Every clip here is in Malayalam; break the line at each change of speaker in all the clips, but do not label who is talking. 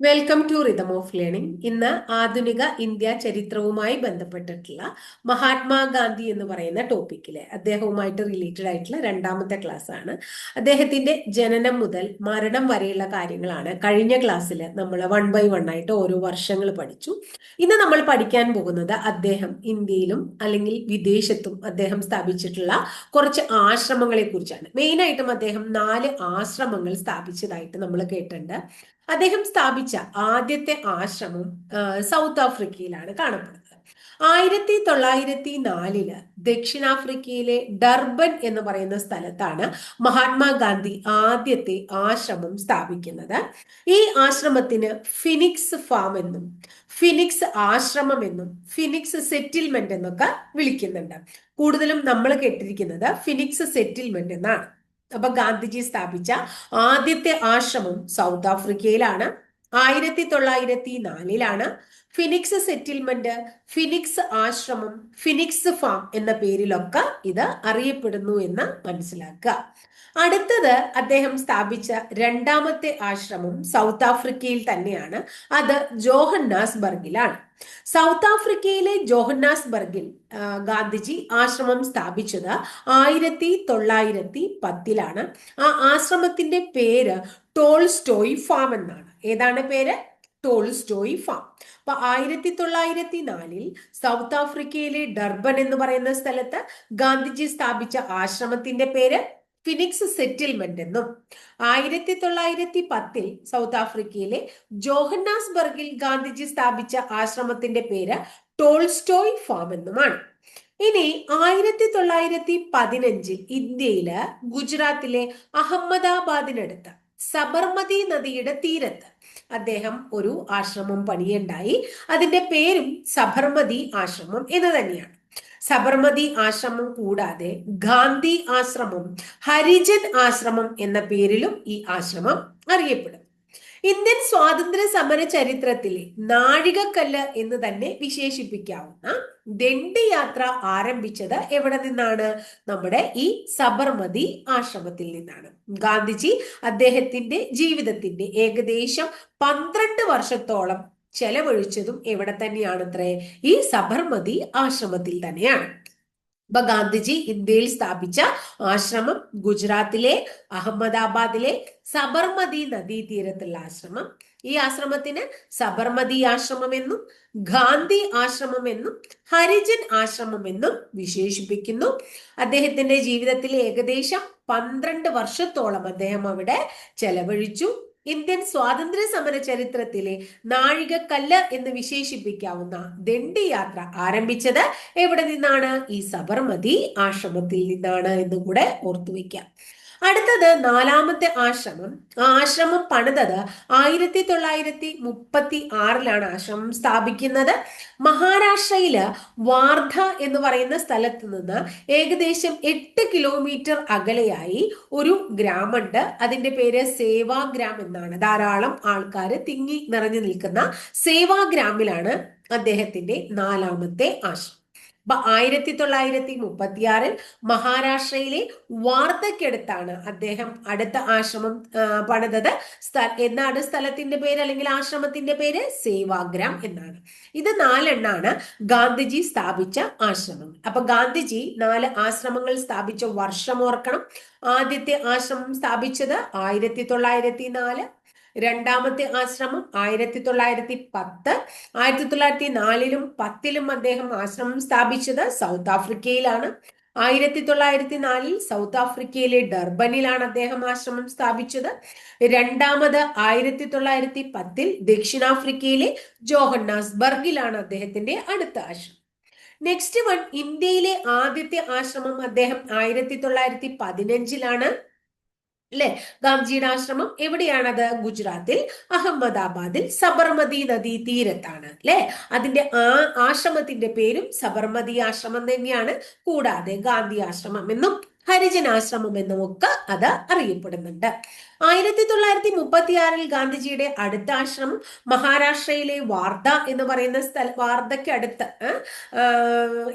Welcome to rhythm of learning ഇന്ന് ആധുനിക ഇന്ത്യ ചരിത്രവുമായി ബന്ധപ്പെട്ടിട്ടുള്ള മഹാത്മാഗാന്ധി എന്ന് പറയുന്ന ടോപ്പിക്കിലെ അദ്ദേഹവുമായിട്ട് റിലേറ്റഡ് ആയിട്ടുള്ള രണ്ടാമത്തെ ക്ലാസ് ആണ്. അദ്ദേഹത്തിന്റെ ജനനം മുതൽ മരണം വരെയുള്ള കാര്യങ്ങളാണ് കഴിഞ്ഞ ക്ലാസ്സിൽ നമ്മൾ വൺ ബൈ വൺ ആയിട്ട് ഓരോ വർഷങ്ങൾ പഠിച്ചു. ഇന്ന് നമ്മൾ പഠിക്കാൻ പോകുന്നത് അദ്ദേഹം ഇന്ത്യയിലും അല്ലെങ്കിൽ വിദേശത്തും അദ്ദേഹം സ്ഥാപിച്ചിട്ടുള്ള കുറച്ച് ആശ്രമങ്ങളെ കുറിച്ചാണ് മെയിനായിട്ടും അദ്ദേഹം നാല് ആശ്രമങ്ങൾ സ്ഥാപിച്ചതായിട്ട് നമ്മൾ കേട്ടിട്ടുണ്ട്. അദ്ദേഹം സ്ഥാപിച്ച ആദ്യത്തെ ആശ്രമം സൗത്ത് ആഫ്രിക്കയിലാണ് കാണപ്പെടുന്നത്. ആയിരത്തി തൊള്ളായിരത്തി നാലിൽ ദക്ഷിണാഫ്രിക്കയിലെ ഡർബൻ എന്ന് പറയുന്ന സ്ഥലത്താണ് മഹാത്മാഗാന്ധി ആദ്യത്തെ ആശ്രമം സ്ഥാപിക്കുന്നത്. ഈ ആശ്രമത്തിന് ഫിനിക്സ് ഫാം എന്നും ഫിനിക്സ് ആശ്രമം എന്നും ഫിനിക്സ് സെറ്റിൽമെന്റ് എന്നൊക്കെ വിളിക്കുന്നുണ്ട്. കൂടുതലും നമ്മൾ കേട്ടിരിക്കുന്നത് ഫിനിക്സ് സെറ്റിൽമെന്റ് എന്നാണ്. അപ്പൊ ഗാന്ധിജി സ്ഥാപിച്ച ആദ്യത്തെ ആശ്രമം സൗത്ത് ആഫ്രിക്കയിലാണ്. ആയിരത്തി തൊള്ളായിരത്തി നാലിലാണ് ഫിനിക്സ് സെറ്റിൽമെന്റ് ഫിനിക്സ് ആശ്രമം ഫിനിക്സ് ഫാം എന്ന പേരിലൊക്കെ ഇത് അറിയപ്പെടുന്നു എന്ന് മനസ്സിലാക്കുക. അടുത്തത് അദ്ദേഹം സ്ഥാപിച്ച രണ്ടാമത്തെ ആശ്രമം സൗത്ത് ആഫ്രിക്കയിൽ തന്നെയാണ്. അത് ജോഹന്നാസ്ബർഗിലാണ്. സൗത്ത് ആഫ്രിക്കയിലെ ജോഹന്നാസ്ബർഗിൽ ഗാന്ധിജി ആശ്രമം സ്ഥാപിച്ചത് ആയിരത്തി തൊള്ളായിരത്തി പത്തിലാണ് ആ ആശ്രമത്തിന്റെ പേര് ടോൾസ്റ്റോയ് ഫാം എന്നാണ്. ഏതാണ് പേര്? Tolstoy farm. അപ്പൊ ആയിരത്തി തൊള്ളായിരത്തി നാലിൽ സൗത്ത് ആഫ്രിക്കയിലെ ഡർബൻ എന്ന് പറയുന്ന സ്ഥലത്ത് ഗാന്ധിജി സ്ഥാപിച്ച ആശ്രമത്തിന്റെ പേര് ഫിനിക്സ് സെറ്റിൽമെന്റ് എന്നും. ആയിരത്തി തൊള്ളായിരത്തി പത്തിൽ സൗത്ത് ആഫ്രിക്കയിലെ ജോഹന്നാസ്ബർഗിൽ ഗാന്ധിജി സ്ഥാപിച്ച ആശ്രമത്തിന്റെ പേര് ടോൾസ്റ്റോയ് ഫാം എന്നുമാണ്. ഇനി ആയിരത്തി തൊള്ളായിരത്തി പതിനഞ്ചിൽ ഇന്ത്യയിലെ ഗുജറാത്തിലെ അഹമ്മദാബാദിനടുത്ത് സബർമതി നദിയുടെ തീരത്ത്. അദ്ദേഹം ഒരു ആശ്രമം പണിയുണ്ടായി. അതിന്റെ പേരും സബർമതി ആശ്രമം എന്ന് തന്നെയാണ്. സബർമതി ആശ്രമം കൂടാതെ ഗാന്ധി ആശ്രമം ഹരിജൻ ആശ്രമം എന്ന പേരിലും ഈ ആശ്രമം അറിയപ്പെടും. ഇന്ത്യൻ സ്വാതന്ത്ര്യ സമര ചരിത്രത്തിലെ നാഴികക്കല്ല് എന്ന് തന്നെ വിശേഷിപ്പിക്കാവുന്ന ദണ്ഡി യാത്ര ആരംഭിച്ചത് എവിടെ നിന്നാണ്? നമ്മുടെ ഈ സബർമതി ആശ്രമത്തിൽ നിന്നാണ്. ഗാന്ധിജി അദ്ദേഹത്തിന്റെ ജീവിതത്തിന്റെ ഏകദേശം പന്ത്രണ്ട് വർഷത്തോളം ചെലവഴിച്ചതും എവിടെ തന്നെയാണത്രേ? ഈ സബർമതി ആശ്രമത്തിൽ തന്നെയാണ്. അപ്പൊ ഗാന്ധിജി ഇന്ത്യയിൽ സ്ഥാപിച്ച ആശ്രമം ഗുജറാത്തിലെ അഹമ്മദാബാദിലെ സബർമതി നദീതീരത്തുള്ള ആശ്രമം. ഈ ആശ്രമത്തിന് സബർമതി ആശ്രമം എന്നും ഗാന്ധി ആശ്രമം എന്നും ഹരിജൻ ആശ്രമം എന്നും വിശേഷിപ്പിക്കുന്നു. അദ്ദേഹത്തിന്റെ ജീവിതത്തിലെ ഏകദേശം പന്ത്രണ്ട് വർഷത്തോളം അദ്ദേഹം അവിടെ ചെലവഴിച്ചു. ഇന്ത്യൻ സ്വാതന്ത്ര്യ സമര ചരിത്രത്തിലെ നാഴികക്കല്ല് എന്ന് വിശേഷിപ്പിക്കാവുന്ന ദണ്ഡി യാത്ര ആരംഭിച്ചത് എവിടെ നിന്നാണ്? ഈ സബർമതി ആശ്രമത്തിൽ നിന്നാണ് എന്നും കൂടെ ഓർത്തുവെക്കാം അടുത്തത് നാലാമത്തെ ആശ്രമം. ആ ആശ്രമം പണിതത് ആയിരത്തി തൊള്ളായിരത്തി മുപ്പത്തി ആറിലാണ് ആശ്രമം സ്ഥാപിക്കുന്നത്. മഹാരാഷ്ട്രയിൽ വാർധ എന്ന് പറയുന്ന സ്ഥലത്ത് നിന്ന് ഏകദേശം എട്ട് കിലോമീറ്റർ അകലെയായി ഒരു ഗ്രാമുണ്ട് അതിന്റെ പേര് സേവാഗ്രാം എന്നാണ്. ധാരാളം ആൾക്കാർ തിങ്ങി നിറഞ്ഞു നിൽക്കുന്ന സേവാഗ്രാമിലാണ് അദ്ദേഹത്തിന്റെ നാലാമത്തെ ആശ്രമം. ആയിരത്തി തൊള്ളായിരത്തി മുപ്പത്തിയാറിൽ മഹാരാഷ്ട്രയിലെ വാർത്തക്കെടുത്താണ് അദ്ദേഹം അടുത്ത ആശ്രമം പണിതത്. എന്നാണ് സ്ഥലത്തിന്റെ പേര് അല്ലെങ്കിൽ ആശ്രമത്തിന്റെ പേര്? സേവാഗ്രാം എന്നാണ്. ഇത് നാലെണ്ണാണ് ഗാന്ധിജി സ്ഥാപിച്ച ആശ്രമം. അപ്പൊ ഗാന്ധിജി നാല് ആശ്രമങ്ങൾ സ്ഥാപിച്ച വർഷം ഓർക്കണം. ആദ്യത്തെ ആശ്രമം സ്ഥാപിച്ചത് ആയിരത്തി തൊള്ളായിരത്തി നാല് രണ്ടാമത്തെ ആശ്രമം ആയിരത്തി തൊള്ളായിരത്തി പത്ത് ആയിരത്തി തൊള്ളായിരത്തി നാലിലും പത്തിലും അദ്ദേഹം ആശ്രമം സ്ഥാപിച്ചത് സൗത്ത് ആഫ്രിക്കയിലാണ്. ആയിരത്തി തൊള്ളായിരത്തി നാലിൽ സൗത്ത് ആഫ്രിക്കയിലെ ഡർബനിലാണ് അദ്ദേഹം ആശ്രമം സ്ഥാപിച്ചത്. രണ്ടാമത് ആയിരത്തി തൊള്ളായിരത്തി പത്തിൽ ദക്ഷിണാഫ്രിക്കയിലെ ജോഹന്നാസ്ബർഗിലാണ് അദ്ദേഹത്തിന്റെ അടുത്ത ആശ്രമം. നെക്സ്റ്റ് വൺ ഇന്ത്യയിലെ ആദ്യത്തെ ആശ്രമം അദ്ദേഹം ആയിരത്തി തൊള്ളായിരത്തി പതിനഞ്ചിലാണ് അല്ലെ? ഗാന്ധിജിയുടെ ആശ്രമം എവിടെയാണത്? ഗുജറാത്തിൽ അഹമ്മദാബാദിൽ സബർമതി നദി തീരത്താണ് അല്ലെ? അതിന്റെ ആ ആശ്രമത്തിന്റെ പേരും സബർമതി ആശ്രമം തന്നെയാണ്. കൂടാതെ ഗാന്ധി ആശ്രമം എന്നും ഹരിജൻ ആശ്രമം എന്നും ഒക്കെ അത് അറിയപ്പെടുന്നുണ്ട്. ആയിരത്തി തൊള്ളായിരത്തി മുപ്പത്തിയാറിൽ ഗാന്ധിജിയുടെ അടുത്ത ആശ്രമം മഹാരാഷ്ട്രയിലെ വാർദ്ധ എന്ന് പറയുന്ന സ്ഥല വാർദ്ധക്കടുത്ത്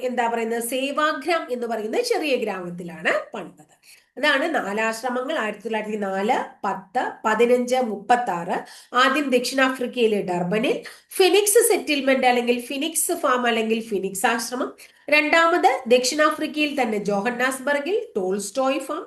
എന്താ പറയുന്നത് സേവാഗ്രാം എന്ന് പറയുന്ന ചെറിയ ഗ്രാമത്തിലാണ് പണിതത്. അതാണ് നാലാശ്രമങ്ങൾ ആയിരത്തി തൊള്ളായിരത്തി നാല് പത്ത് പതിനഞ്ച് മുപ്പത്തി ആറ് ആദ്യം ദക്ഷിണാഫ്രിക്കയിലെ ഡർബനിൽ ഫിനിക്സ് സെറ്റിൽമെന്റ് അല്ലെങ്കിൽ ഫിനിക്സ് ഫാം അല്ലെങ്കിൽ ഫിനിക്സ് ആശ്രമം രണ്ടാമത് ദക്ഷിണാഫ്രിക്കയിൽ തന്നെ ജോഹന്നാസ്ബർഗിൽ ടോൾസ്റ്റോയ് ഫാം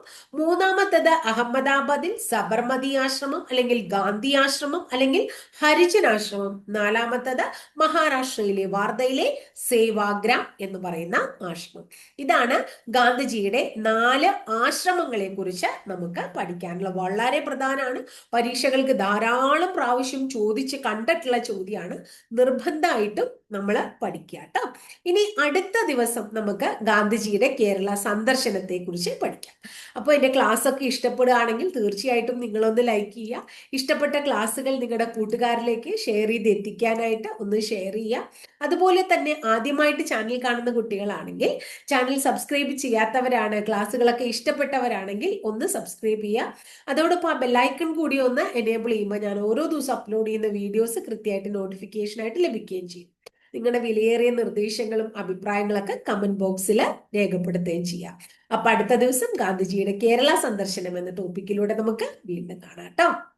മൂന്നാമത്തത് അഹമ്മദാബാദിൽ സബർമതി ആശ്രമം അല്ലെങ്കിൽ ഗാന്ധി ആശ്രമം അല്ലെങ്കിൽ ഹരിജൻ ആശ്രമം. നാലാമത്തത് മഹാരാഷ്ട്രയിലെ വാർധയിലെ സേവാഗ്രാം എന്ന് പറയുന്ന ആശ്രമം. ഇതാണ് ഗാന്ധിജിയുടെ നാല് ആശ്രമങ്ങളെ കുറിച്ച് നമുക്ക് പഠിക്കാനുള്ള വളരെ പ്രധാനമാണ്. പരീക്ഷകൾക്ക് ധാരാളം പ്രാവശ്യം ചോദിച്ച് കണ്ടിട്ടുള്ള ചോദ്യമാണ്. നിർബന്ധമായിട്ടും നമ്മൾ പഠിക്കുക കേട്ടോ ഇനി അടുത്ത ദിവസം നമുക്ക് ഗാന്ധിജിയുടെ കേരള സന്ദർശനത്തെ കുറിച്ച് പഠിക്കാം. അപ്പോൾ എന്റെ ക്ലാസ് ഒക്കെ ഇഷ്ടപ്പെടുകയാണെങ്കിൽ തീർച്ചയായിട്ടും നിങ്ങളൊന്ന് ലൈക്ക് ചെയ്യുക. ഇഷ്ടപ്പെട്ട ക്ലാസ്സുകൾ നിങ്ങളുടെ കൂട്ടുകാരിലേക്ക് ഷെയർ ചെയ്ത് എത്തിക്കാനായിട്ട് ഒന്ന് ഷെയർ ചെയ്യുക. അതുപോലെ തന്നെ ആദ്യമായിട്ട് ചാനൽ കാണുന്ന കുട്ടികളാണെങ്കിൽ ചാനൽ സബ്സ്ക്രൈബ് ചെയ്യാത്തവരാണ് ക്ലാസ്സുകളൊക്കെ ഇഷ്ടപ്പെട്ടവരാണെങ്കിൽ ഒന്ന് സബ്സ്ക്രൈബ് ചെയ്യുക. അതോടൊപ്പം ആ ബെല്ലൈക്കൺ കൂടി ഒന്ന് എനേബിൾ ചെയ്യുമ്പോൾ ഞാൻ ഓരോ ദിവസം അപ്ലോഡ് ചെയ്യുന്ന വീഡിയോസ് കൃത്യമായിട്ട് നോട്ടിഫിക്കേഷൻ ആയിട്ട് ലഭിക്കുകയും ചെയ്യും. നിങ്ങളുടെ വിലയേറിയ നിർദ്ദേശങ്ങളും അഭിപ്രായങ്ങളൊക്കെ കമന്റ് ബോക്സിൽ രേഖപ്പെടുത്തുകയും ചെയ്യാം. അപ്പൊ അടുത്ത ദിവസം ഗാന്ധിജിയുടെ കേരള സന്ദർശനം എന്ന ടോപ്പിക്കിലൂടെ നമുക്ക് വീണ്ടും കാണാം കേട്ടോ.